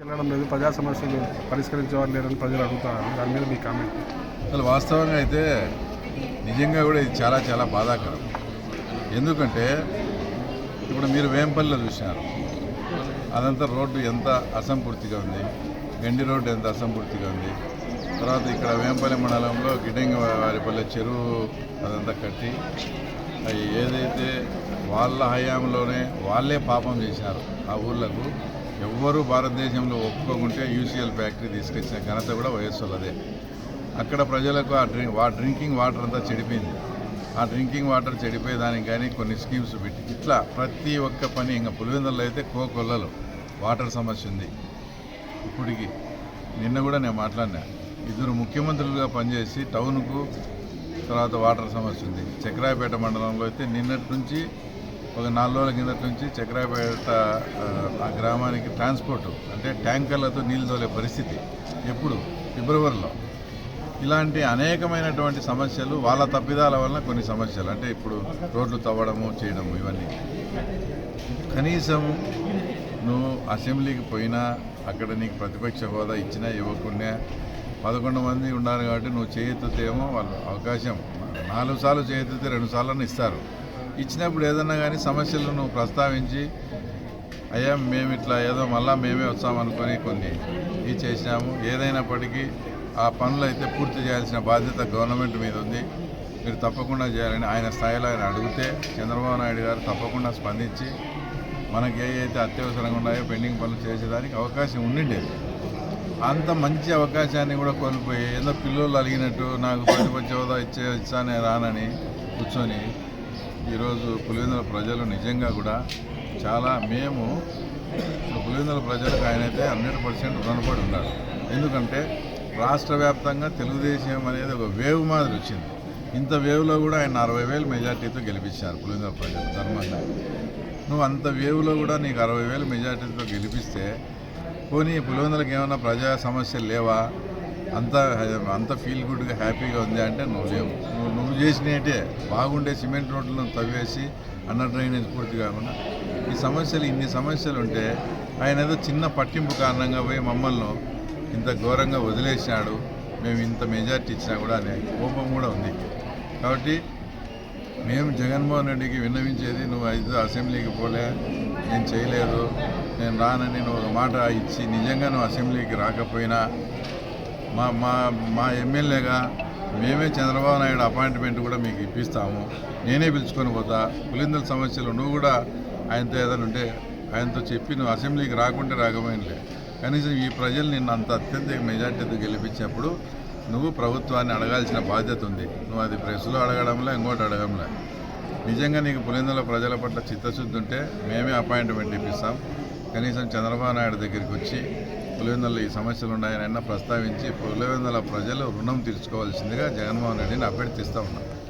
వెళ్ళడం లేదు ప్రజా సమస్యలు పరిష్కరించేవారు లేరని ప్రజలు అడుగుతారు దాని మీద మీ కామెంట్. అసలు వాస్తవంగా అయితే నిజంగా కూడా ఇది చాలా చాలా బాధాకరం. ఎందుకంటే ఇప్పుడు మీరు వేంపల్లిలో చూసినారు. అదంతా రోడ్డు ఎంత అసంపూర్తిగా ఉంది గండి రోడ్డు ఎంత అసంపూర్తిగా ఉంది. తర్వాత ఇక్కడ వేంపల్లి మండలంలో గిడ్డంగి వారిపల్లె చెరువు అదంతా కట్టి అవి ఏదైతే వాళ్ళ హయాంలోనే వాళ్ళే పాపం చేశారు ఆ ఊర్లకు ఎవ్వరూ భారతదేశంలో ఒప్పుకోకుంటే యూసీఎల్ ఫ్యాక్టరీ తీసుకొచ్చిన ఘనత కూడా వయస్సులదే అక్కడ ప్రజలకు ఆ డ్రింక్ వా డ్రింకింగ్ వాటర్ అంతా చెడిపోయింది. ఆ డ్రింకింగ్ వాటర్ చెడిపోయేదానికి కానీ కొన్ని స్కీమ్స్ పెట్టి ఇట్లా ప్రతి ఒక్క పని ఇంకా పులివెందుల్లో అయితే కోకొల్లలో వాటర్ సమస్య ఉంది. ఇప్పటికి నిన్న కూడా నేను మాట్లాడినా ఇద్దరు ముఖ్యమంత్రులుగా పనిచేసి టౌన్కు తర్వాత వాటర్ సమస్య ఉంది. చక్రాయపేట మండలంలో అయితే నిన్నటి నుంచి ఒక నాలుగు రోజుల కిందటి నుంచి చక్రాపేట ఆ, గ్రామానికి ట్రాన్స్పోర్ట్ అంటే ట్యాంకర్లతో నీళ్ళు తోలే పరిస్థితి ఎప్పుడు? ఫిబ్రవరిలో. ఇలాంటి అనేకమైనటువంటి సమస్యలు వాళ్ళ తప్పిదాల వలన కొన్ని సమస్యలు అంటే ఇప్పుడు రోడ్లు తవ్వడము చేయడము ఇవన్నీ. కనీసం నువ్వు అసెంబ్లీకి పోయినా అక్కడ నీకు ప్రతిపక్ష హోదా ఇచ్చినా ఇవ్వకుండా పదకొండు మంది ఉన్నారు కాబట్టి నువ్వు చేయెత్తుతేమో వాళ్ళు అవకాశం. నాలుగు సార్లు చేయెత్తితే రెండు సార్లు ఇస్తారు. ఇచ్చినప్పుడు ఏదన్నా కానీ సమస్యలను ప్రస్తావించి అయ్యా మేము ఇట్లా ఏదో మళ్ళీ మేమే వచ్చామనుకొని కొన్ని ఇది చేసినాము. ఏదైనప్పటికీ ఆ పనులు అయితే పూర్తి చేయాల్సిన బాధ్యత గవర్నమెంట్ మీద ఉంది. మీరు తప్పకుండా చేయాలని ఆయన స్థాయిలో ఆయన అడిగితే చంద్రబాబు నాయుడు గారు తప్పకుండా స్పందించి మనకి ఏ అయితే అత్యవసరంగా ఉన్నాయో పెండింగ్ పనులు చేసేదానికి అవకాశం ఉండిండేది అంత మంచి అవకాశాన్ని కూడా కోల్పోయి ఏదో పిల్లలు అలిగినట్టు నాకు ప్రతిపక్ష హోదా ఇచ్చే ఇచ్చానే రానని కూర్చొని ఈరోజు పులివెందుల ప్రజలు నిజంగా కూడా చాలా మేము పులివెందుల ప్రజలకు ఆయనైతే హండ్రెడ్ పర్సెంట్ రుణపడి ఉన్నారు. ఎందుకంటే రాష్ట్ర వ్యాప్తంగా తెలుగుదేశం అనేది ఒక వేవ్ మాదిరి వచ్చింది. ఇంత వేవ్లో కూడా ఆయన అరవై వేలు మెజార్టీతో గెలిపించారు పులివెందుల ప్రజలు ధర్మంగా. నువ్వు అంత వేవ్లో కూడా నీకు అరవై వేలు మెజార్టీతో గెలిపిస్తే పోనీ పులివెందులకు ఏమైనా ప్రజా సమస్యలు లేవా? అంత అంత ఫీల్ గుడ్గా హ్యాపీగా ఉంది అంటే నువ్వు లేవు నువ్వు నువ్వు చేసినట్టే బాగుండే సిమెంట్ రోడ్లను తవ్వేసి అండర్ డ్రైనేజ్ పూర్తి కాకుండా ఈ సమస్యలు ఇన్ని సమస్యలు ఉంటే ఆయన ఏదో చిన్న పట్టింపు కారణంగా పోయి మమ్మల్ని ఇంత ఘోరంగా వదిలేసినాడు మేము ఇంత మెజార్టీ ఇచ్చినా కూడా అనే కోపం కూడా ఉంది. కాబట్టి మేము జగన్మోహన్ రెడ్డికి విన్నవించేది నువ్వు అయితే అసెంబ్లీకి పోలే నేను చేయలేదు నేను రానని నువ్వు ఒక మాట ఇచ్చి నిజంగా నువ్వు అసెంబ్లీకి రాకపోయినా మా మా మా ఎమ్మెల్యేగా మేమే చంద్రబాబు నాయుడు అపాయింట్మెంట్ కూడా మీకు ఇప్పిస్తాము. నేనే పిలుచుకొని పోతా. పులిందల సమస్యలు నువ్వు కూడా ఆయనతో ఏదైనా ఉంటే ఆయనతో చెప్పి నువ్వు అసెంబ్లీకి రాకుంటే రాకపోయినలే. కనీసం ఈ ప్రజలు నిన్ను అంత అత్యంత మెజార్టీతో గెలిపించినప్పుడు నువ్వు ప్రభుత్వాన్ని అడగాల్సిన బాధ్యత ఉంది. నువ్వు అది ప్రెస్లో అడగడంలో ఇంకోటి అడగంలే. నిజంగా నీకు పులిందల ప్రజల పట్ల చిత్తశుద్ధి ఉంటే మేమే అపాయింట్మెంట్ ఇప్పిస్తాం. కనీసం చంద్రబాబు నాయుడు దగ్గరికి వచ్చి పులివెందుల ఈ సమస్యలు ఉన్నాయని ప్రస్తావించి పులివెందుల ప్రజలు రుణం తీర్చుకోవాల్సిందిగా జగన్మోహన్ రెడ్డిని అభ్యర్థిస్తూ ఉన్నారు.